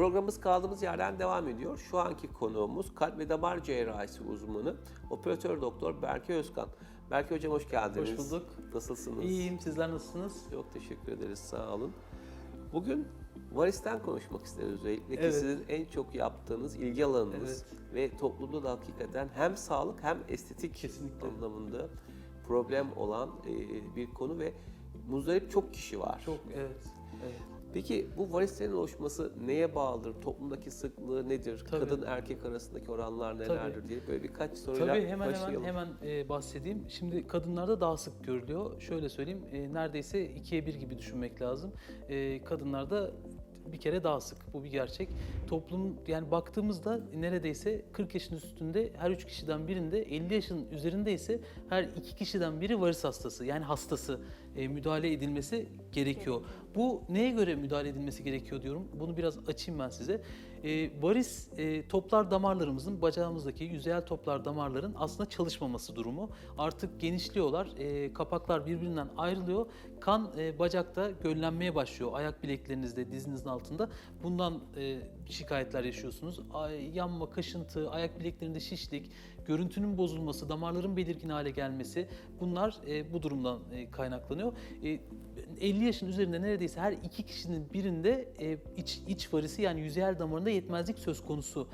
Programımız kaldığımız yerden devam ediyor. Şu anki konuğumuz kalp ve damar cerrahisi uzmanı operatör doktor Berke Özkan. Berke hocam hoş geldiniz. Hoş bulduk. Nasılsınız? İyiyim, sizler nasılsınız? Çok teşekkür ederiz, sağ olun. Bugün varisten konuşmak isteriz özellikle Evet. sizin en çok yaptığınız ilgi alanınız ve toplumda da hakikaten hem sağlık hem estetik Kesinlikle. anlamında problem olan bir konu ve muzdarip çok kişi var. Çok, evet. evet. Peki bu varislerin oluşması neye bağlıdır? Toplumdaki sıklığı nedir? Tabii. Kadın erkek arasındaki oranlar nelerdir diye böyle birkaç soruyla Tabii hemen başlayalım. hemen hemen e, bahsedeyim. Şimdi kadınlarda daha sık görülüyor. Şöyle söyleyeyim, e, neredeyse ikiye bir gibi düşünmek lazım. E, kadınlarda bir kere daha sık. Bu bir gerçek. Toplum yani baktığımızda neredeyse 40 yaşın üstünde her 3 kişiden birinde 50 yaşın üzerinde ise her 2 kişiden biri varis hastası yani hastası e, müdahale edilmesi gerekiyor. Bu neye göre müdahale edilmesi gerekiyor diyorum. Bunu biraz açayım ben size. E, varis e, toplar damarlarımızın bacağımızdaki yüzeyel toplar damarların aslında çalışmaması durumu. Artık genişliyorlar, e, kapaklar birbirinden ayrılıyor. Kan e, bacakta göllenmeye başlıyor. Ayak bileklerinizde, dizinizin altında. Bundan e, şikayetler yaşıyorsunuz. Ay, yanma, kaşıntı, ayak bileklerinde şişlik, görüntünün bozulması, damarların belirgin hale gelmesi bunlar e, bu durumdan e, kaynaklanıyor. E, 50 yaşın üzerinde neredeyse her iki kişinin birinde e, iç, iç varisi yani yüzeyel damarında yetmezlik söz konusu.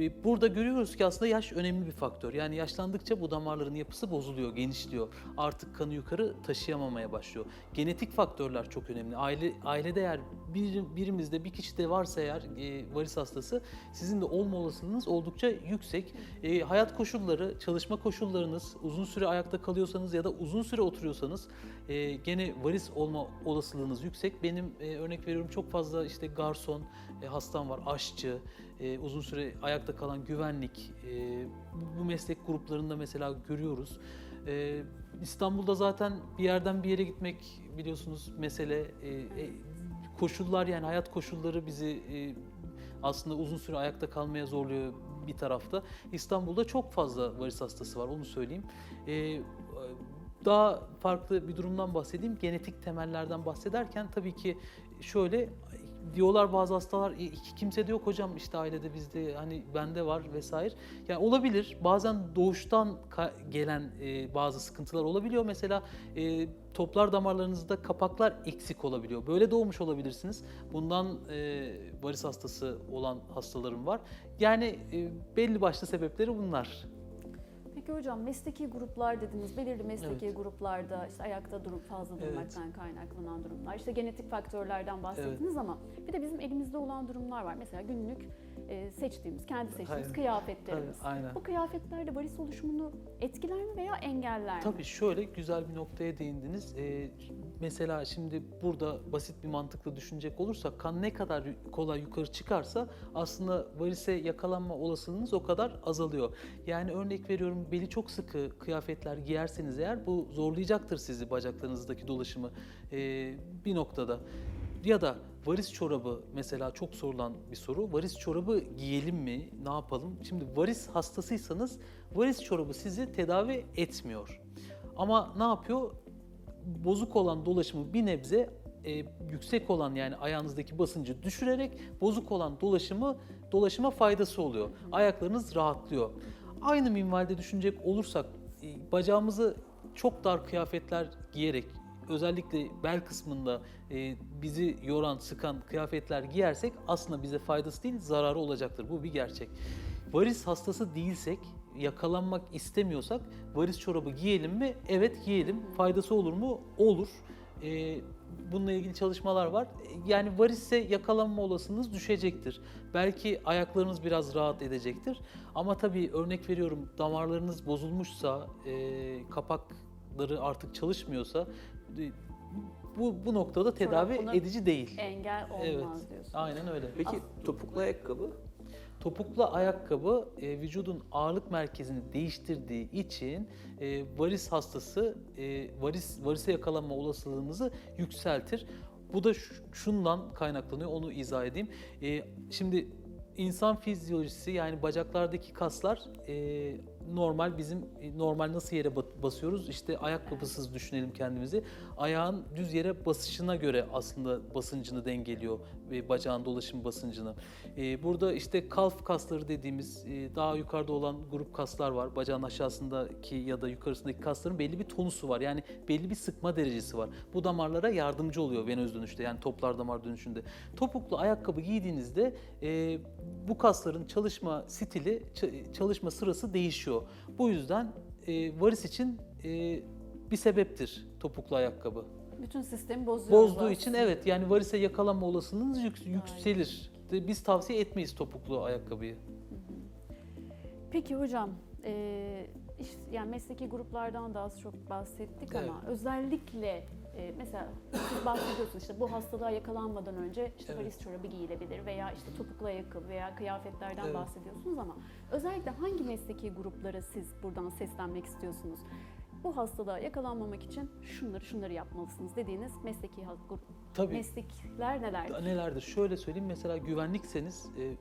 E, burada görüyoruz ki aslında yaş önemli bir faktör. Yani yaşlandıkça bu damarların yapısı bozuluyor, genişliyor. Artık kanı yukarı taşıyamamaya başlıyor. Genetik faktörler çok önemli. Aile ailede eğer bir, birimizde bir kişide varsa eğer e, varis hastası sizin de olma olasılığınız oldukça yüksek. E, hayat koşulları, çalışma koşullarınız, uzun süre ayakta kalıyorsanız ya da uzun süre oturuyorsanız e, gene varis olma olasılığınız yüksek. Benim e, örnek veriyorum çok fazla işte garson e, hastam var, aşçı, e, uzun süre ayakta kalan güvenlik. e, bu meslek gruplarında mesela görüyoruz. E, İstanbul'da zaten bir yerden bir yere gitmek biliyorsunuz mesele. E, e, koşullar yani hayat koşulları bizi e, aslında uzun süre ayakta kalmaya zorluyor bir tarafta. İstanbul'da çok fazla varis hastası var onu söyleyeyim. E, daha farklı bir durumdan bahsedeyim. Genetik temellerden bahsederken tabii ki şöyle diyorlar bazı hastalar "E, kimse de yok hocam işte ailede bizde hani bende var vesaire. Yani olabilir. Bazen doğuştan gelen e, bazı sıkıntılar olabiliyor. Mesela e, toplar damarlarınızda kapaklar eksik olabiliyor. Böyle doğmuş olabilirsiniz. Bundan e, varis hastası olan hastalarım var. Yani e, belli başlı sebepleri bunlar. Peki hocam mesleki gruplar dediniz. Belirli mesleki Evet. gruplarda işte ayakta durup fazla Evet. durmaktan kaynaklanan durumlar. işte genetik faktörlerden bahsettiniz ama bir de bizim elimizde olan durumlar var. Mesela günlük e, seçtiğimiz, kendi seçtiğimiz Aynen. kıyafetlerimiz. Aynen. Bu kıyafetlerde varis oluşumunu etkiler mi veya engeller mi? Tabii şöyle güzel bir noktaya değindiniz. Mesela şimdi burada basit bir mantıkla düşünecek olursak kan ne kadar kolay yukarı çıkarsa aslında varise yakalanma olasılığınız o kadar azalıyor. Yani örnek veriyorum beli çok sıkı kıyafetler giyerseniz eğer bu zorlayacaktır sizi bacaklarınızdaki dolaşımı ee, bir noktada. Ya da varis çorabı mesela çok sorulan bir soru. Varis çorabı giyelim mi? Ne yapalım? Şimdi varis hastasıysanız varis çorabı sizi tedavi etmiyor. Ama ne yapıyor? Bozuk olan dolaşımı bir nebze e, yüksek olan yani ayağınızdaki basıncı düşürerek bozuk olan dolaşımı dolaşıma faydası oluyor. Ayaklarınız rahatlıyor. Aynı minvalde düşünecek olursak e, bacağımızı çok dar kıyafetler giyerek özellikle bel kısmında e, bizi yoran, sıkan kıyafetler giyersek aslında bize faydası değil, zararı olacaktır. Bu bir gerçek. Varis hastası değilsek, yakalanmak istemiyorsak varis çorabı giyelim mi? Evet giyelim. Faydası olur mu? Olur. E, bununla ilgili çalışmalar var. Yani varisse yakalanma olasılığınız düşecektir. Belki ayaklarınız biraz rahat edecektir. Ama tabii örnek veriyorum damarlarınız bozulmuşsa, e, kapakları artık çalışmıyorsa e, bu, bu noktada tedavi edici değil. Engel olmaz Evet, diyorsun. aynen öyle. Peki topuklu ayakkabı? Topuklu ayakkabı e, vücudun ağırlık merkezini değiştirdiği için e, varis hastası e, varis varise yakalanma olasılığınızı yükseltir. Bu da şundan kaynaklanıyor. Onu izah edeyim. E, şimdi insan fizyolojisi yani bacaklardaki kaslar e, normal bizim e, normal nasıl yere ba- basıyoruz? İşte ayakkabısız düşünelim kendimizi. Ayağın düz yere basışına göre aslında basıncını dengeliyor ve bacağın dolaşım basıncını. E, burada işte kalf kasları dediğimiz e, daha yukarıda olan grup kaslar var. Bacağın aşağısındaki ya da yukarısındaki kasların belli bir tonusu var. Yani belli bir sıkma derecesi var. Bu damarlara yardımcı oluyor venöz dönüşte yani toplar damar dönüşünde. Topuklu ayakkabı giydiğinizde bu kasların çalışma stili, çalışma sırası değişiyor. Bu yüzden e, varis için e, bir sebeptir topuklu ayakkabı. Bütün sistemi bozuyor. Bozduğu için evet yani varise yakalanma olasılığınız yük- yükselir. De- Biz tavsiye etmeyiz topuklu ayakkabıyı. Peki hocam, e, iş- yani mesleki gruplardan da az çok bahsettik ama özellikle e, mesela siz bahsediyorsunuz işte bu hastalığa yakalanmadan önce işte Evet. varis çorabı giyilebilir veya işte topuklu ayakkabı veya kıyafetlerden Evet. bahsediyorsunuz ama özellikle hangi mesleki gruplara siz buradan seslenmek istiyorsunuz? Bu hastalığa yakalanmamak için şunları şunları yapmalısınız dediğiniz mesleki grup, Tabii. meslekler neler? Nelerdir? Şöyle söyleyeyim mesela güvenlikseniz e,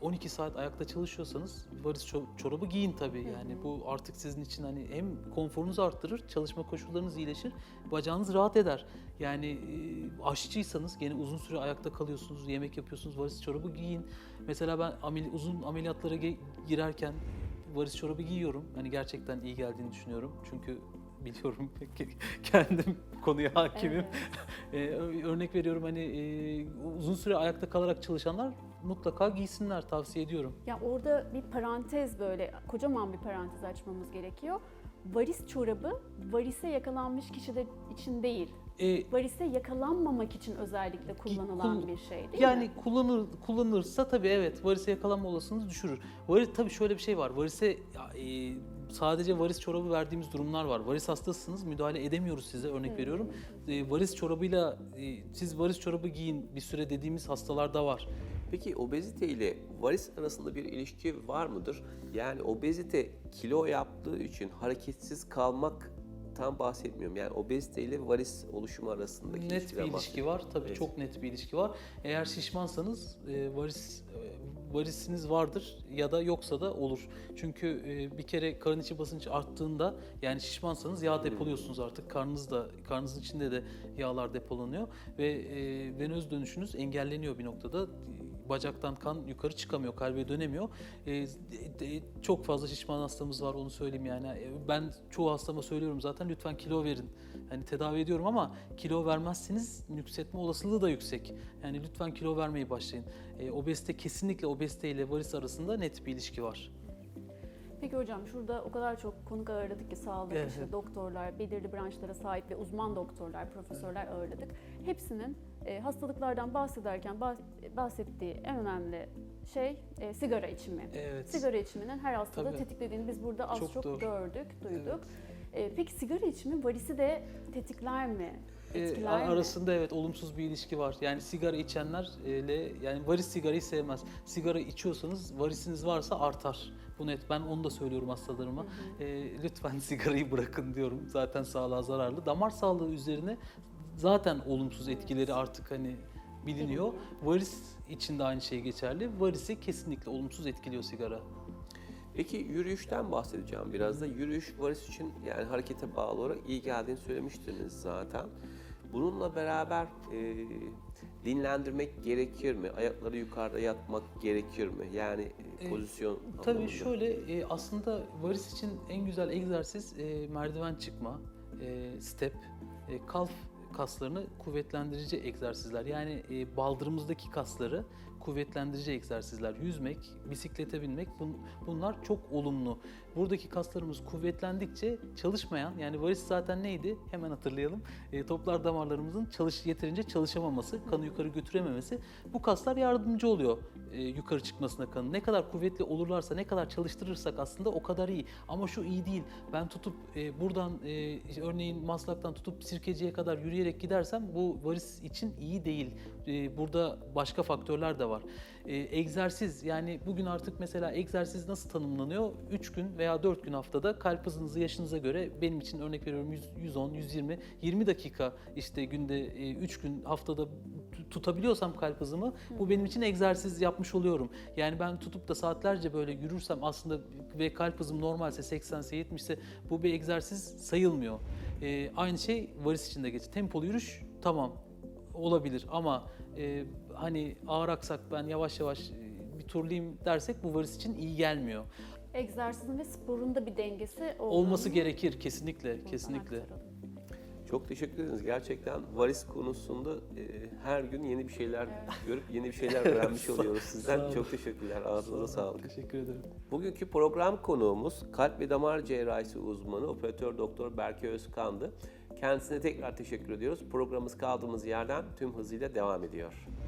12 saat ayakta çalışıyorsanız varis ço- çorabı giyin tabii. Yani bu artık sizin için hani hem konforunuzu arttırır, çalışma koşullarınız iyileşir, bacağınız rahat eder. Yani e, aşçıysanız gene uzun süre ayakta kalıyorsunuz, yemek yapıyorsunuz, varis çorabı giyin. Mesela ben ameli- uzun ameliyatlara girerken varis çorabı giyiyorum. Hani gerçekten iyi geldiğini düşünüyorum. Çünkü biliyorum kendim konuya hakimim. Ee, ö- örnek veriyorum hani e, uzun süre ayakta kalarak çalışanlar mutlaka giysinler tavsiye ediyorum. Ya orada bir parantez böyle kocaman bir parantez açmamız gerekiyor. Varis çorabı varise yakalanmış kişiler için değil. Ee, Varise yakalanmamak için özellikle kullanılan kul- bir şey değil yani mi? kullanır kullanırsa tabii evet varise yakalanma olasılığınızı düşürür. Varis tabii şöyle bir şey var. Varise e, sadece varis çorabı verdiğimiz durumlar var. Varis hastasısınız müdahale edemiyoruz size örnek veriyorum. E, varis çorabıyla e, siz varis çorabı giyin bir süre dediğimiz hastalar da var. Peki obezite ile varis arasında bir ilişki var mıdır? Yani obezite kilo yaptığı için hareketsiz kalmaktan bahsetmiyorum. Yani obezite ile varis oluşumu arasındaki Net bir ilişki var. Tabii Evet. çok net bir ilişki var. Eğer şişmansanız e, varis e, varisiniz vardır ya da yoksa da olur. Çünkü e, bir kere karın içi basınç arttığında yani şişmansanız yağ depoluyorsunuz artık. Karnınızda karnınızın içinde de yağlar depolanıyor ve e, venöz dönüşünüz engelleniyor bir noktada. Bacaktan kan yukarı çıkamıyor, kalbe dönemiyor. E, de- çok fazla şişman hastamız var onu söyleyeyim yani. E, Ben çoğu hastama söylüyorum zaten lütfen kilo verin. Hani tedavi ediyorum ama kilo vermezseniz nüksetme olasılığı da yüksek. Yani lütfen kilo vermeyi başlayın. E, obezite kesinlikle obezite ile varis arasında net bir ilişki var. Peki hocam şurada o kadar çok konuk ağırladık ki sağlık, Evet. işte doktorlar, belirli branşlara sahip ve uzman doktorlar, profesörler ağırladık. Hepsinin e, hastalıklardan bahsederken bah- bahsettiği en önemli şey e, sigara içimi. Evet. Sigara içiminin her hastalığı Tabii. tetiklediğini biz burada az Çok çok, doğru. gördük, duyduk. E, peki sigara içimi varisi de tetikler mi? E, Etkiler mi? arasında evet olumsuz bir ilişki var. Yani sigara içenlerle yani varis sigarayı sevmez. Sigara içiyorsanız varisiniz varsa artar. Bu net. Ben onu da söylüyorum hastalarıma. E, lütfen sigarayı bırakın diyorum. Zaten sağlığa zararlı. Damar sağlığı üzerine zaten olumsuz etkileri artık hani biliniyor. Varis için de aynı şey geçerli. Varisi kesinlikle olumsuz etkiliyor sigara. Peki yürüyüşten bahsedeceğim biraz da. Yürüyüş varis için yani harekete bağlı olarak iyi geldiğini söylemiştiniz zaten. Bununla beraber e, dinlendirmek gerekir mi? Ayakları yukarıda yatmak gerekir mi? Yani e, E, pozisyon Tabii anlamında. şöyle e, aslında varis için en güzel egzersiz e, merdiven çıkma, e, step, e, kalf kaslarını kuvvetlendirici egzersizler. Yani e, baldırımızdaki kasları kuvvetlendirici egzersizler. Yüzmek, bisiklete binmek bun- bunlar çok olumlu. Buradaki kaslarımız kuvvetlendikçe çalışmayan yani varis zaten neydi? Hemen hatırlayalım. E, toplar damarlarımızın çalış yeterince çalışamaması, kanı yukarı götürememesi. Bu kaslar yardımcı oluyor e, yukarı çıkmasına kanın. Ne kadar kuvvetli olurlarsa, ne kadar çalıştırırsak aslında o kadar iyi. Ama şu iyi değil. Ben tutup e, buradan e, örneğin Maslak'tan tutup Sirkeci'ye kadar yürüyerek gidersem bu varis için iyi değil. E, burada başka faktörler de var. E, egzersiz yani bugün artık mesela egzersiz nasıl tanımlanıyor? 3 gün veya 4 gün haftada kalp hızınızı yaşınıza göre benim için örnek veriyorum 100, 110, 120, 20 dakika işte günde 3 gün haftada tutabiliyorsam kalp hızımı bu benim için egzersiz yapmış oluyorum. Yani ben tutup da saatlerce böyle yürürsem aslında ve kalp hızım normalse 80 ise 70 ise bu bir egzersiz sayılmıyor. E, aynı şey varis için de geçer. Tempolu yürüyüş tamam olabilir ama e, hani ağır aksak ben yavaş yavaş e, bir turlayayım dersek bu varis için iyi gelmiyor. Egzersizin ve sporun da bir dengesi Olması gerekir kesinlikle kesinlikle. Çok teşekkür ederiz. Gerçekten varis konusunda e, her gün yeni bir şeyler görüp yeni bir şeyler öğrenmiş oluyoruz Sağ sizden. Çok teşekkürler. Ağzınıza sağlık. Teşekkür ederim. Bugünkü program konuğumuz kalp ve damar cerrahisi uzmanı operatör doktor Berke Özkan'dı. Kendisine tekrar teşekkür ediyoruz. Programımız kaldığımız yerden tüm hızıyla devam ediyor.